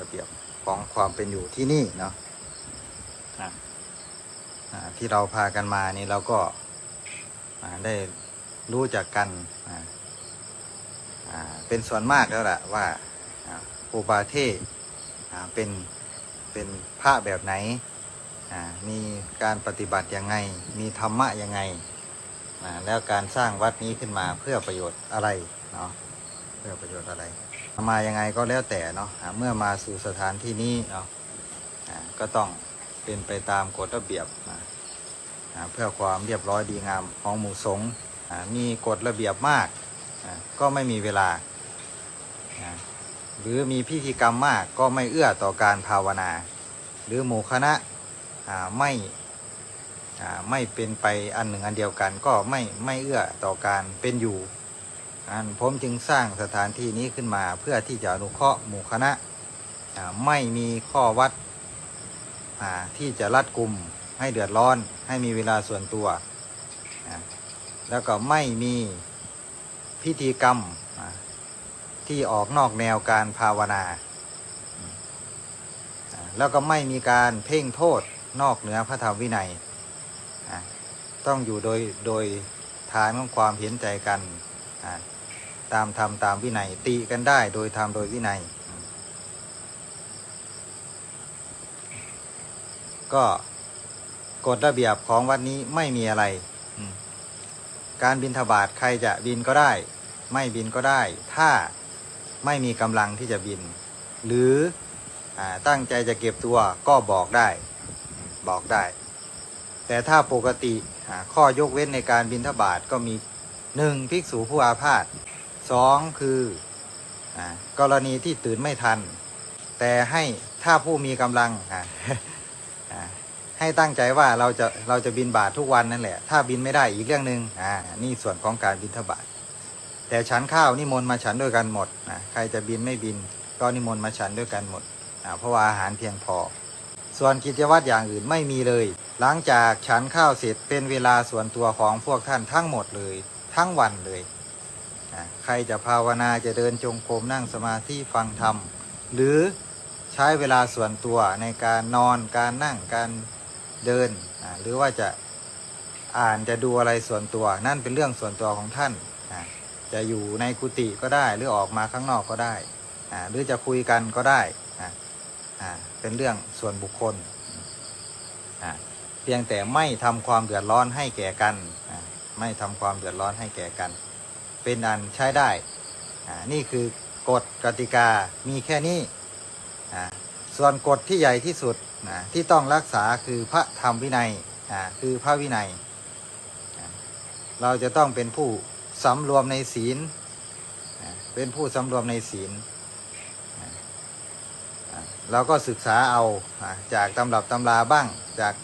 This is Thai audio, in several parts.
ระเบียบของความเป็นอยู่ที่นี่เนาะอะอ่าที่เราพากันมานี่เราก็อ่าได้รู้จักกันอ่าอ่าเป็นส่วนมากแล้วล่ะว่าอ่าครูบาเทศอ่าเป็นเป็นพระแบบไหนอ่ามีการปฏิบัติยังไง มีธรรมะยังไงอ่าแล้วการสร้างวัดนี้ขึ้นมาเพื่อประโยชน์อะไรเนาะเพื่อประโยชน์อะไร มายังไงก็แล้วแต่เนาะเมื่อมาสู่สถานที่นี้เนาะก็ต้องเป็นไปตามกฎระเบียบเพื่อความเรียบร้อยดีงามของหมู่สงฆ์มีกฎระเบียบมาก ก็ไม่มีเวลา หรือมีพิธีกรรมมากก็ไม่เอื้อต่อการภาวนา หรือหมู่คณะไม่ไม่เป็นไปอันหนึ่งอันเดียวกันก็ไม่ไม่เอื้อต่อการเป็นอยู่ อันผมจึงสร้างสถานที่นี้ขึ้นมาเพื่อที่จะอนุเคราะห์หมู่คณะไม่มีข้อวัดที่จะรัดกุมให้เดือดร้อน ให้มีเวลาส่วนตัว แล้วก็ไม่มีพิธีกรรมที่ออกนอกแนวการภาวนา แล้วก็ไม่มีการเพ่งโทษนอกเหนือพระธรรมวินัย ต้องอยู่โดยโดยฐานของความเห็นใจกัน ตามธรรมตามวินัย ตีกันได้โดยธรรมโดยวินัย ก็กฎระเบียบของวัดนี้ไม่มีอะไร การบินทบาทใครจะบินก็ได้ ไม่บินก็ได้ ถ้าไม่มีกำลังที่จะบิน หรืออตั้งใจจะเก็บตัวก็บอกได้ บอกได้ แต่ถ้าปกติข้อยกเว้นในการบินทบาทก็มี หนึ่งภิกษุผู้อาพาธสองคืออกรณีที่ตื่นไม่ทัน แต่ให้ถ้าผู้มีกำลังให้ตั้งใจว่าเราจะเราจะบินบาททุกวันนั่นแหละ ถ้าบินไม่ได้อีกเรื่องหนึ่งอ่านี่ส่วนของการบินทบาทแต่ฉันข้าวนิมนต์มาฉันด้วยกันหมดใครจะบินไม่บิน ก็นิมนต์มาฉันด้วยกันหมดเพราะว่าอาหารเพียงพอ ส่วนกิจวัตรอย่างอื่นไม่มีเลย หลังจากฉันข้าวเสร็จเป็นเวลาส่วนตัวของพวกท่านทั้งหมดเลย ทั้งวันเลยอะใครจะภาวนาจะเดินจงกรมนั่งสมาธิฟังธรรม หรือใช้เวลาส่วนตัวในการนอนการนั่งการเดินอะหรือว่าจะอ่านจะดูอะไรส่วนตัว นั่นเป็นเรื่องส่วนตัวของท่านอะจะอยู่ในกุฏิก็ได้หรือออกมาข้างนอกก็ได้อะหรือจะคุยกันก็ได้อะอะเป็นเรื่องส่วนบุคคลอะเพียงแต่ไม่ทำความเดือดร้อนให้แก่กัน ไม่ทำความเดือดร้อนให้แก่กัน เป็นอันใช้ได้ นี่คือกฎกติกามีแค่นี้ส่วนกฎที่ใหญ่ที่สุดที่ต้องรักษาคือพระธรรมวินัยคือพระวินัย เราจะต้องเป็นผู้สำรวมในศีล เป็นผู้สำรวมในศีลเราก็ศึกษาเอาจากตำรับตำราบ้าง จาก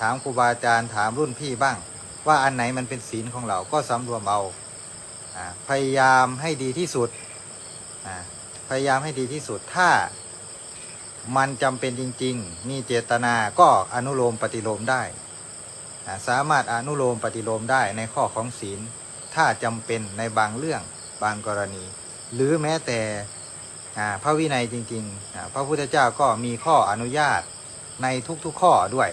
ถามครูบาอาจารย์ถามรุ่นพี่บ้าง ว่าอันไหนมันเป็นศีลของเราก็สำรวมเอาอพยายามให้ดีที่สุด พยายามให้ดีที่สุดถ้ามันจำเป็นจริง ๆ มีเจตนาก็อนุโลมปฏิโลมได้ สามารถอนุโลมปฏิโลมได้ในข้อของศีล ถ้าจำเป็นในบางเรื่องบางกรณี หรือแม้แต่พระวินัยจริง ๆ พระพุทธเจ้าก็มีข้ออนุญาตในทุกๆข้อด้วย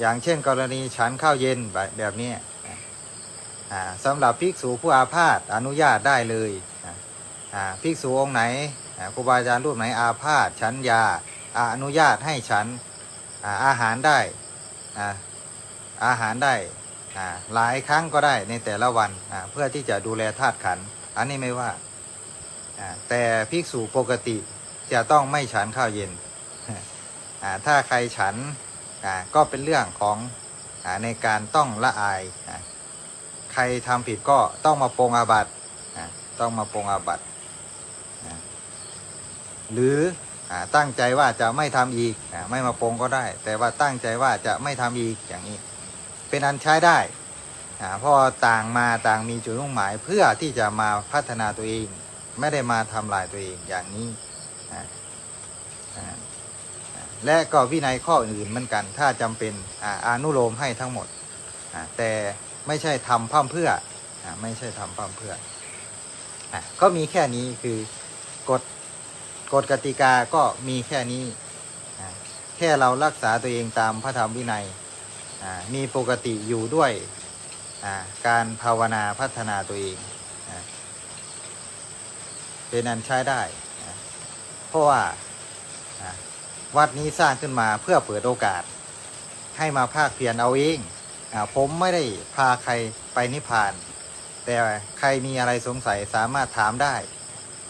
อย่างเช่นกรณีฉันข้าวเย็นแบบนี้สำหรับภิกษุผู้อาพาธอนุญาตได้เลยภิกษุองค์ไหนครูบาอาจารย์รูปไหนอาพาธฉันยาอนุญาตให้ฉันอาหารได้อาหารได้หลายครั้งก็ได้ในแต่ละวันเพื่อที่จะดูแลธาตุขัน อันนี้ไม่ว่าแต่ภิกษุปกติจะต้องไม่ฉันข้าวเย็นถ้าใครฉัน ก็เป็นเรื่องของในการต้องละอายใครทำผิดก็ต้องมาปรงอาบัติต้องมาปรงอาบัติหรือตั้งใจว่าจะไม่ทำอีกไม่มาปรงก็ได้ แต่ว่าตั้งใจว่าจะไม่ทำอีกอย่างนี้ เป็นอันใช้ได้เพราะต่างมาต่างมีจุดมุ่งหมายเพื่อที่จะมาพัฒนาตัวเอง ไม่ได้มาทำลายตัวเองอย่างนี้ และก็วินัยข้ออื่นเหมือนกัน ถ้าจำเป็นอาอนุโลมให้ทั้งหมดอ่าแต่ไม่ใช่ทำพ่ำเพื่ออาไม่ใช่ทำพ่ำเพื่ออาก็มีแค่นี้คือกฎกฎกติกาก็มีแค่นี้อ่าแค่เรารักษาตัวเองตามพระธรรมวินัยอ่ามีปกติอยู่ด้วยอ่าการภาวนาพัฒนาตัวเองอ่าเป็นอันใช้ได้ เพราะว่า วัดนี้สร้างขึ้นมาเพื่อเปิดโอกาส ให้มาภาคเพียรเอาเองอผมไม่ได้พาใครไปนิพพาน แต่ใครมีอะไรสงสัยสามารถถามได้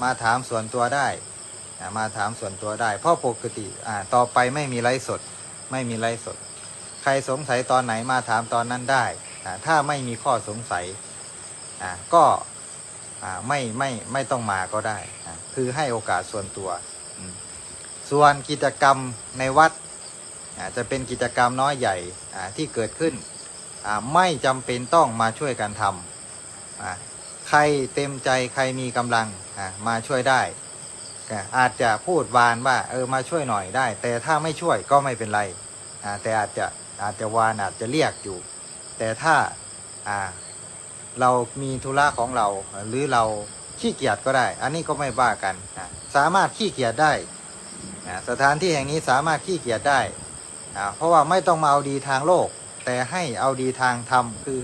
มาถามส่วนตัวได้ มาถามส่วนตัวได้ เพราะปกติต่อไปไม่มีไลฟ์สด ไม่มีไลฟ์สด ใครสงสัยตอนไหนมาถามตอนนั้นได้ ถ้าไม่มีข้อสงสัยก็ไม่ไม่ไม่ต้องมาก็ได้ คือให้โอกาสส่วนตัว ส่วนกิจกรรมในวัดจะเป็นกิจกรรมน้อยใหญ่ที่เกิดขึ้น ไม่จำเป็นต้องมาช่วยกันทำใครเต็มใจใครมีกำลังมาช่วยได้ อาจจะพูดวานว่าเออมาช่วยหน่อยได้ แต่ถ้าไม่ช่วยก็ไม่เป็นไร แต่อาจจะอาจจะวานอาจจะเรียกอยู่ แต่ถ้าเรามีธุระของเราหรือเราขี้เกียจก็ได้ อันนี้ก็ไม่บ้ากัน สามารถขี้เกียจได้ สถานที่แห่งนี้สามารถขี้เกียจได้เพราะว่าไม่ต้องมาเอาดีทางโลก แต่ให้เอาดีทางธรรมคือ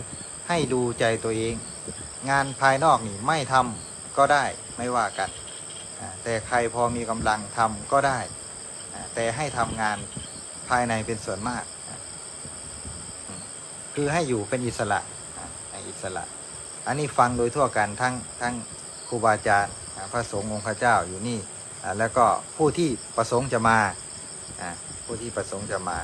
ให้ดูใจตัวเอง งานภายนอกนี่ไม่ทำก็ได้ไม่ว่ากัน แต่ใครพอมีกำลังทำก็ได้ แต่ให้ทำงานภายในเป็นส่วนมาก คือให้อยู่เป็นอิสระในอิสระ อันนี้ฟังโดยทั่วกันทั้งทั้งครูบาอาจารย์พระสงฆ์องค์พระเจ้าอยู่นี่ แล้วก็ผู้ที่ประสงค์จะมาอ่าผู้ที่ประสงค์จะมา